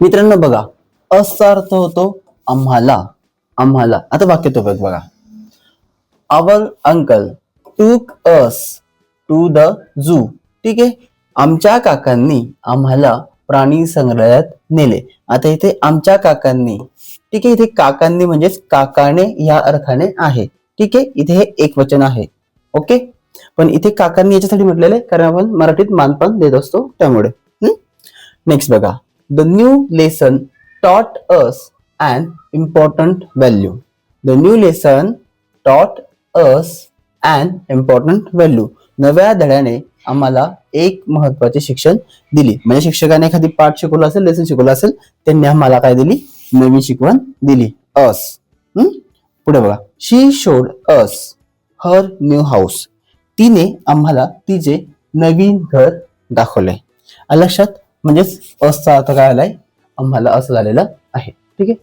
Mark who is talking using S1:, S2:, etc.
S1: मित्रांनो बघा असचा अर्थ होतो आम्हाला. आम्हाला. आता वाक्य तो बघ बघा. आवर अंकल टूक अस टू द झू ठीक आहे? आमच्या काकांनी आम्हाला प्राणी संग्रहालयात नेले. आता इथे आमच्या काकांनी ठीक आहे? इथे काकांनी म्हणजेच काकाने या अर्थाने आहे. ठीक आहे? इथे हे एक वचन आहे. ओके? पण इथे काकांनी याच्यासाठी म्हटलेलं आहे कारण आपण मराठीत मानपान देत असतो त्यामुळे. नेक्स्ट बघा. The new lesson taught us an important value the new lesson taught us an important value नव्या धड्याने आम्हाला एक महत्त्वाचे शिक्षण दिली. म्हणजे शिक्षकाने एखादी पाठ शिकवला असेल लेसन शिकवलं असेल त्यांनी आम्हाला काय दिली? नवी शिकवण दिली. अस पुढे बघा. She showed us her new house तिने आम्हाला तिचे नवीन घर दाखवले. लक्षात म्हणजेच असचा अर्थ काय आलाय? आम्हाला असं झालेलं आहे. ठीक आहे?